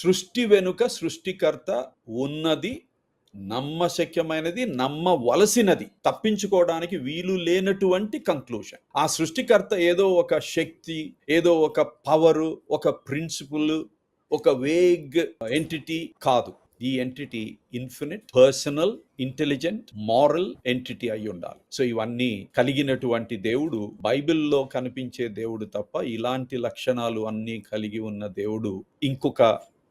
సృష్టి వెనుక సృష్టికర్త ఉన్నది నమ్మశక్యమైనది నమ్మవలసినది. తప్పించుకోవడానికి వీలు లేనటువంటి కంక్లూషన్ ఆ సృష్టికర్త ఏదో ఒక శక్తి ఏదో ఒక పవరు ఒక ప్రిన్సిపుల్ ఒక వేగ్ ఎంటిటీ కాదు. ఈ entity infinite personal intelligent moral entity అయి ఉండాలి. సో ఇవన్నీ కలిగినటువంటి దేవుడు బైబిల్లో కనిపించే దేవుడు తప్ప ఇలాంటి లక్షణాలు అన్నీ కలిగి ఉన్న దేవుడు ఇంకొక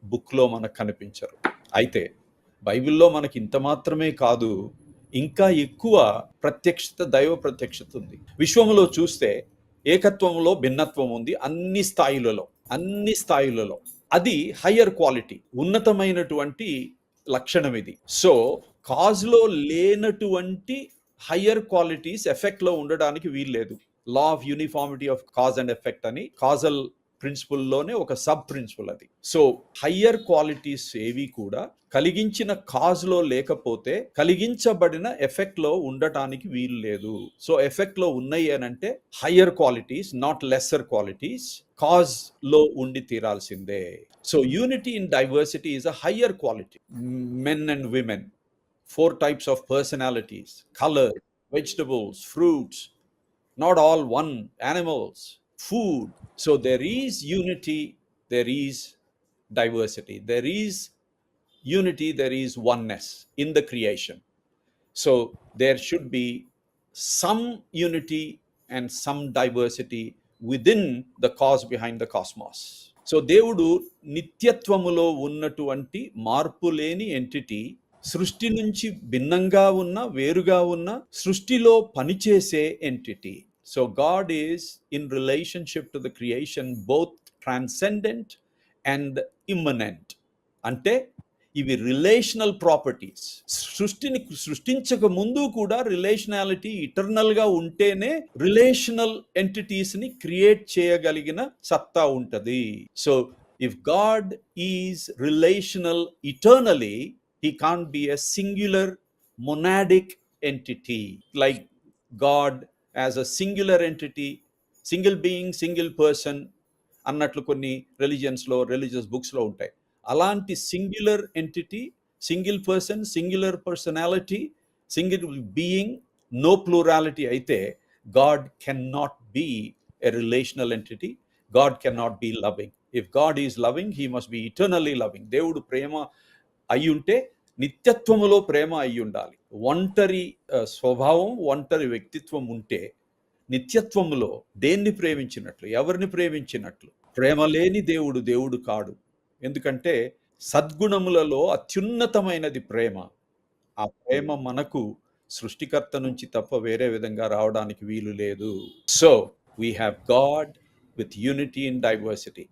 బుక్లో మనకు కనిపించరు. అయితే బైబిల్లో మనకి ఇంత మాత్రమే కాదు ఇంకా ఎక్కువ ప్రత్యక్షత దైవ ప్రత్యక్షత ఉంది. విశ్వంలో చూస్తే ఏకత్వంలో భిన్నత్వం ఉంది అన్ని స్థాయిలలో అన్ని స్థాయిలలో. అది హయ్యర్ క్వాలిటీ ఉన్నతమైనటువంటి లక్షణం ఇది. సో కాజ్లో లేనటువంటి హయ్యర్ క్వాలిటీస్ ఎఫెక్ట్లో ఉండడానికి వీల్లేదు. Law of uniformity of cause and effect అని కాజల్ ప్రిన్సిపల్లోనే ఒక సబ్ ప్రిన్సిపల్ అది. సో హయ్యర్ క్వాలిటీస్ ఏవి కూడా కలిగించిన కాజ్లో లేకపోతే కలిగించబడిన ఎఫెక్ట్లో ఉండటానికి వీలు లేదు. సో ఎఫెక్ట్లో ఉన్నాయి అని అంటే higher qualities not lesser qualities కాజ్లో ఉండి తీరాల్సిందే. So unity in diversity is a higher quality men and women four types of personalities colour vegetables fruits not all one animals food so there is unity there is diversity there is unity there is oneness in the creation so there should be some unity and some diversity within the cause behind the cosmos so దేవుడు నిత్యత్వములో ఉన్నటువంటి మార్పు లేని entity సృష్టి నుంచి భిన్నంగా ఉన్న వేరుగా ఉన్న సృష్టిలో పనిచేసే entity so God is in relationship to the creation both transcendent and immanent అంటే ఇవి రిలేషనల్ ప్రాపర్టీస్ సృష్టిని సృష్టించక ముందు కూడా రిలేషనాలిటీ ఇటర్నల్గా ఉంటేనే రిలేషనల్ ఎంటిటీస్ని క్రియేట్ చేయగలిగిన సత్తా ఉంటది. So if God is relational eternally he can be a singular monadic entity like God as a singular entity single being single person అన్నట్లు కొన్ని రిలీజియన్స్లో రిలీజియస్ బుక్స్లో ఉంటాయి. అలాంటి singular entity single person singular personality single being no plurality అయితే God can not be a relational entity God can not be loving if God is loving he must be eternally loving దేవుడు ప్రేమ అయి ఉంటే నిత్యత్వములో ప్రేమ అయి ఉండాలి ఒంటరి స్వభావం ఒంటరి వ్యక్తిత్వం ఉంటే నిత్యత్వంలో దేన్ని ప్రేమించినట్లు ఎవరిని ప్రేమించినట్లు? ప్రేమ లేని దేవుడు దేవుడు కాడు. ఎందుకంటే సద్గుణములలో అత్యున్నతమైనది ప్రేమ. ఆ ప్రేమ మనకు సృష్టికర్త నుంచి తప్ప వేరే విధంగా రావడానికి వీలు లేదు. So we have God with unity in diversity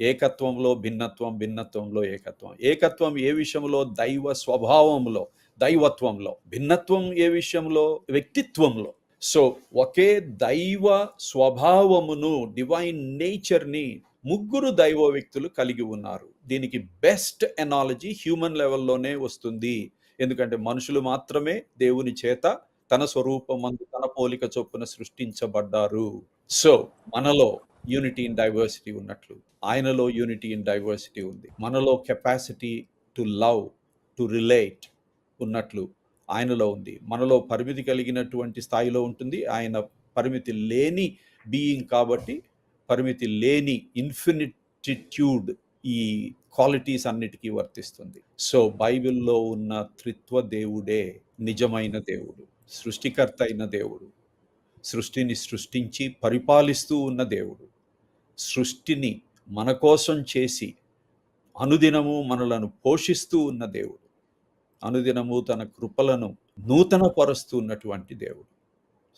ఏకత్వంలో భిన్నత్వం భిన్నత్వంలో ఏకత్వం. ఏకత్వం ఏ విషయంలో? దైవ స్వభావంలో దైవత్వంలో భిన్నత్వం ఏ విషయంలో? వ్యక్తిత్వంలో. సో ఒకే దైవ స్వభావమును డివైన్ నేచర్ని ముగ్గురు దైవ వ్యక్తులు కలిగి ఉన్నారు. దీనికి బెస్ట్ ఎనాలజీ హ్యూమన్ లెవెల్లోనే వస్తుంది. ఎందుకంటే మనుషులు మాత్రమే దేవుని చేత తన స్వరూపమందు తన పోలిక చొప్పున సృష్టించబడ్డారు. సో మనలో యూనిటీ ఇన్ డైవర్సిటీ ఉన్నట్లు ఆయనలో యూనిటీ ఇన్ డైవర్సిటీ ఉంది. మనలో capacity to love to relate ఉన్నట్లు ఆయనలో ఉంది. మనలో పరిమితి కలిగినటువంటి స్థాయిలో ఉంటుంది. ఆయన పరిమితి లేని బీయింగ్ కాబట్టి పరిమితి లేని ఇన్ఫినిటిట్యూడ్ ఈ క్వాలిటీస్ అన్నిటికీ వర్తిస్తుంది. సో బైబిల్లో ఉన్న త్రిత్వ దేవుడే నిజమైన దేవుడు సృష్టికర్త అయిన దేవుడు సృష్టిని సృష్టించి పరిపాలిస్తూ ఉన్న దేవుడు సృష్టిని మన కోసం చేసి అనుదినము మనలను పోషిస్తూ ఉన్న దేవుడు అనుదినము తన కృపలను నూతన ఉన్నటువంటి దేవుడు.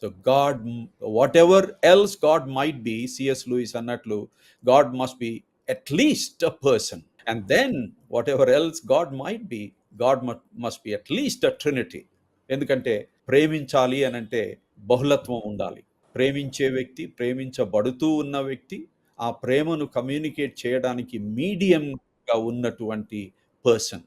So God whatever else God might be CS Lewis అన్నట్లు God must be at least a person and then whatever else God might be God must be at least a trinity ఎందుకంటే ప్రేమించాలి అని అంటే బహుళత్వం ఉండాలి. ప్రేమించే వ్యక్తి ప్రేమించబడుతూ ఉన్న వ్యక్తి ఆ ప్రేమను కమ్యూనికేట్ చేయడానికి మీడియంగా ఉన్నటువంటి పర్సన్